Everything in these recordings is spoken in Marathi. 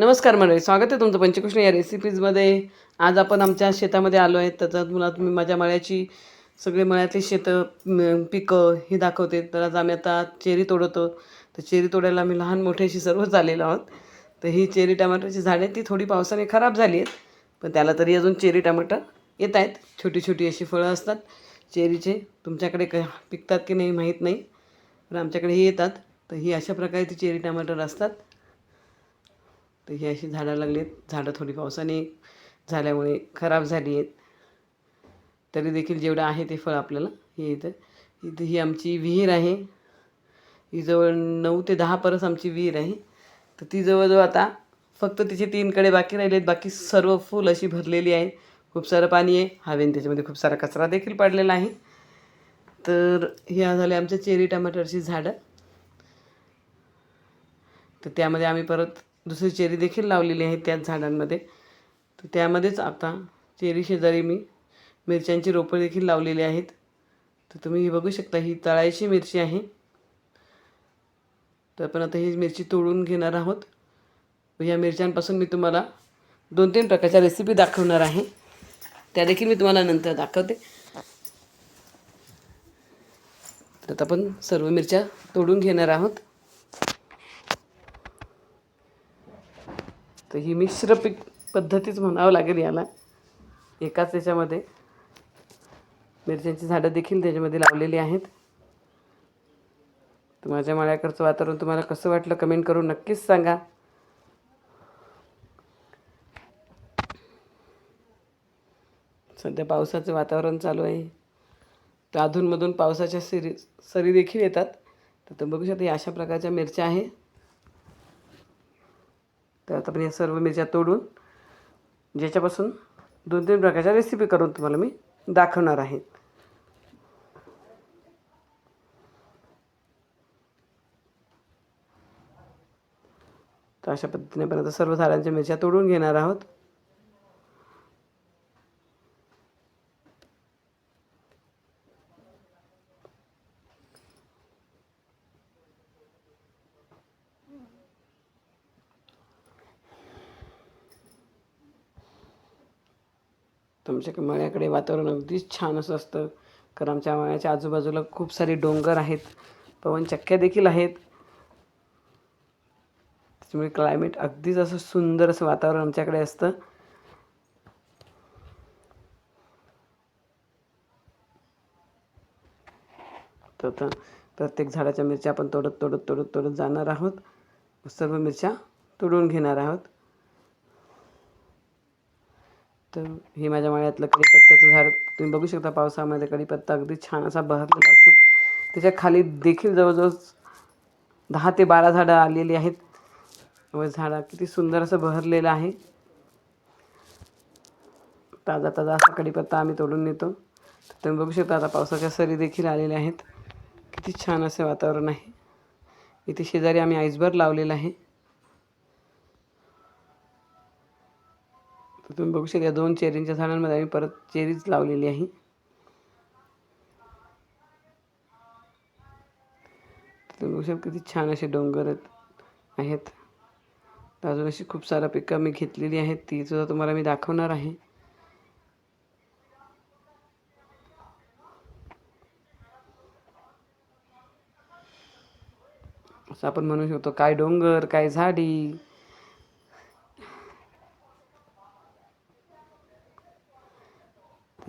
नमस्कार मंडळी स्वागत आहे तुमचं पंचकृष्ण या रेसिपीजमध्ये आज आपण आमच्या शेतामध्ये आलो आहे त्याच्यात मुलात तुम्ही माझ्या मळ्याची सगळे मळ्यातली शेतं पिकं ही दाखवते. तर आज आम्ही आता चेरी तोडवतो तर चेरी तोडायला आम्ही लहान मोठे अशी सर्वच आलेलो आहोत. तर ही चेरी टमाटरची झाडे ती थोडी पावसाने खराब झाली आहेत. पण त्याला तरी अजून चेरी टमाटर येत आहेत. छोटी छोटी अशी फळं असतात. चेरीचे तुमच्याकडे क पिकतात की नाही माहीत नाही. पण आमच्याकडे हे येतात. तर ही अशा प्रकारे ती चेरी टमाटर असतात. तर ही अशी झाडं लागली आहेत झाडं थोडी पावसाने झाल्यामुळे खराब झाली आहेत तरी देखील जेवढं आहे ते फळ आपल्याला हे इथं इथं ही आमची विहीर आहे. ही जवळ नऊ ते दहा परस आमची विहीर आहे. तर ती जवळजवळ आता फक्त तिचे तीन कडे बाकी राहिले आहेत बाकी सर्व फुल अशी भरलेली आहे खूप सारं पाणी आहे. हवेन त्याच्यामध्ये खूप सारा कचरा देखील पडलेला आहे. तर ह्या झाल्या आमच्या चेरी टमाटरची झाडं. तर त्यामध्ये आम्ही परत दुसरी चेरी देखील लावलेली आहे त्याच झाडांमध्ये. तर त्यामध्येच आता चेरी शेजारी मी मिरच्यांची रोपं देखील लावलेली आहेत. तर तुम्ही ही बघू शकता ही तळायची मिरची आहे. तर आपण आता ही मिरची तोडून घेणार आहोत. या मिरच्यांपासून मी तुम्हाला दोन तीन प्रकारच्या रेसिपी दाखवणार आहे. त्या देखील मी तुम्हाला नंतर दाखवते. तर आता आपण सर्व मिरच्या तोडून घेणार आहोत. ही मिश्र पीक पद्धतीच म्हणावं लागेल याला. एकाच याच्यामध्ये मिरच्यांची झाडं देखील त्याच्यामध्ये लावलेली आहेत. तर माझ्या माळ्याकडचं वातावरण तुम्हाला कसं वाटलं कमेंट करून नक्कीच सांगा. सध्या पावसाचं वातावरण चालू आहे. तर अधूनमधून पावसाच्या सरी सरी देखील येतात. तर बघू शकता अशा प्रकारच्या मिरच्या आहे. तर आता मी या सर्व मिरच्या तोडून ज्याच्यापासून दोन तीन प्रकारच्या रेसिपी करून तुम्हाला मी दाखवणार आहे. तर अशा पद्धतीने पण आता सर्व झाडांच्या मिरच्या तोडून घेणार आहोत. तुमच्या मळ्याकडे वातावरण अगदीच छान असं असतं. कारण आमच्या मळ्याच्या आजूबाजूला खूप सारे डोंगर आहेत. पवनचक्क्या देखील आहेत. त्याच्यामुळे क्लायमेट अगदीच असं सुंदर असं वातावरण आमच्याकडे असतं. तर प्रत्येक झाडाच्या मिरच्या आपण तोडत तोडत तोडत तोडत जाणार आहोत. सर्व मिरच्या तोडून घेणार आहोत. तर हे माझ्या मळ्यातलं कढीपत्त्याचं झाड. तुम्ही बघू शकता पावसामध्ये कढीपत्ता अगदी छान असा बहरलेला असतो. त्याच्याखाली देखील जवळजवळ दहा ते बारा झाडं आलेली आहेत. व झाडा किती सुंदर असं बहरलेलं आहे. ताजा ताजा असा कढीपत्ता आम्ही तोडून नेतो. तुम्ही बघू शकता आता पावसाच्या सरी देखील आलेल्या आहेत. किती छान असे वातावरण आहे. इथे शेजारी आम्ही आईसभर लावलेला आहे. तर तुम्ही बघू शकता दोन चेरींच्या झाडांमध्ये आम्ही परत चेरीच लावलेली आहे. तुम्ही बघू शकता किती छान असे डोंगर आहेत- तर अजून अशी खूप सारा पिकं मी घेतलेली आहेत ती सुद्धा तुम्हाला मी दाखवणार आहे. असं आपण म्हणू शकतो काय डोंगर काय झाडी.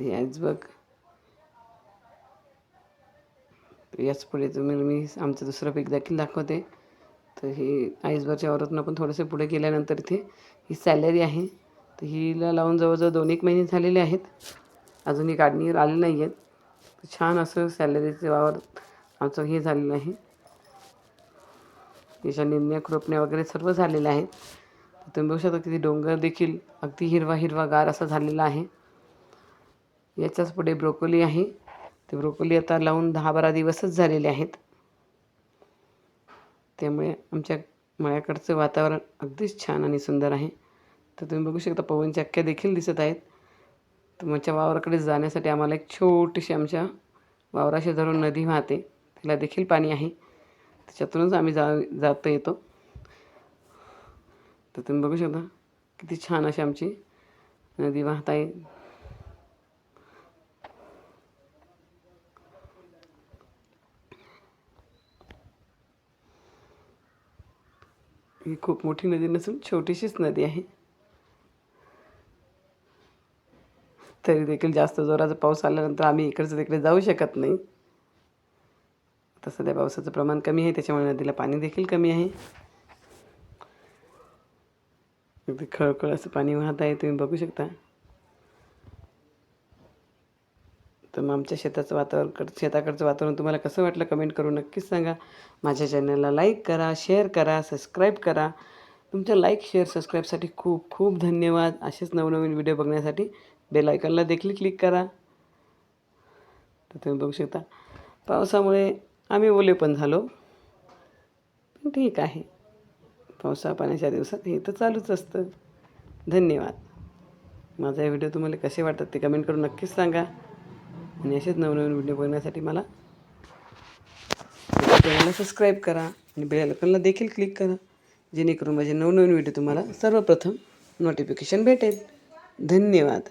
याच बघ. तर याच पुढे तुम्ही मी आमचं दुसरं पीक देखील दाखवते. तर ही आईसभरच्या वरातून पण थोडंसं पुढे गेल्यानंतर इथे ही सॅलरी आहे. तर हिला लावून जवळजवळ दोन एक महिने झालेले आहेत. अजून ही काढणी आले नाही आहेत छान असं सॅलरीचं वावर आमचं हे झालेलं आहे. याच्या निंदण्या खुरपण्या वगैरे सर्व झालेले आहेत. तर तुम्ही बघू शकता किती डोंगर देखील अगदी हिरवा हिरवा गार असा झालेला आहे. याच्याच पुढे ब्रोकोली आहे. ते ब्रोकोली आता लावून दहा बारा दिवसच झालेले आहेत. त्यामुळे आमच्या मळ्याकडचं वातावरण अगदीच छान आणि सुंदर आहे. तर तुम्ही बघू शकता पवनचक्क्या देखील दिसत आहेत. तर वावराकडे जाण्यासाठी आम्हाला एक छोटीशी आमच्या वावराशी धरून नदी वाहते. तिला देखील पाणी आहे. त्याच्यातूनच आम्ही जा जातो येतो. तर तुम्ही बघू शकता किती छान अशी आमची नदी वाहत आहे ही खूप मोठी नदी नसून छोटीशीच नदी आहे. तरी देखील जास्त जोराचा पाऊस आल्यानंतर आम्ही इकडचं तिकडे जाऊ शकत नाही. आता सध्या पावसाचं प्रमाण कमी आहे त्याच्यामुळे नदीला पाणी देखील कमी आहे. अगदी खळखळ असं पाणी वाहत आहे तुम्ही बघू शकता. तर मग आमच्या शेताचं वातावरण शेताकडचं वातावरण तुम्हाला कसं वाटलं कमेंट करून नक्कीच सांगा. माझ्या चॅनलला लाईक करा शेअर करा सबस्क्राईब करा. तुमच्या लाईक शेअर सबस्क्राईबसाठी खूप खूप धन्यवाद. असेच नवनवीन व्हिडिओ बघण्यासाठी बेल आयकॉनला देखील क्लिक करा. तर तुम्ही बघू शकता. पावसामुळे आम्ही ओले पण झालो. पण ठीक आहे. पावसा पाण्याच्या दिवसात हे तर चालूच असतं. धन्यवाद. माझा हे व्हिडिओ तुम्हाला कसे वाटतात ते कमेंट करून नक्कीच सांगा. आणि असेच नवनवीन व्हिडिओ बघण्यासाठी मला चॅनलला सबस्क्राईब करा आणि बेल देखील क्लिक करा जेणेकरून माझे नवनवीन व्हिडिओ तुम्हाला सर्वप्रथम नोटिफिकेशन भेटेल. धन्यवाद.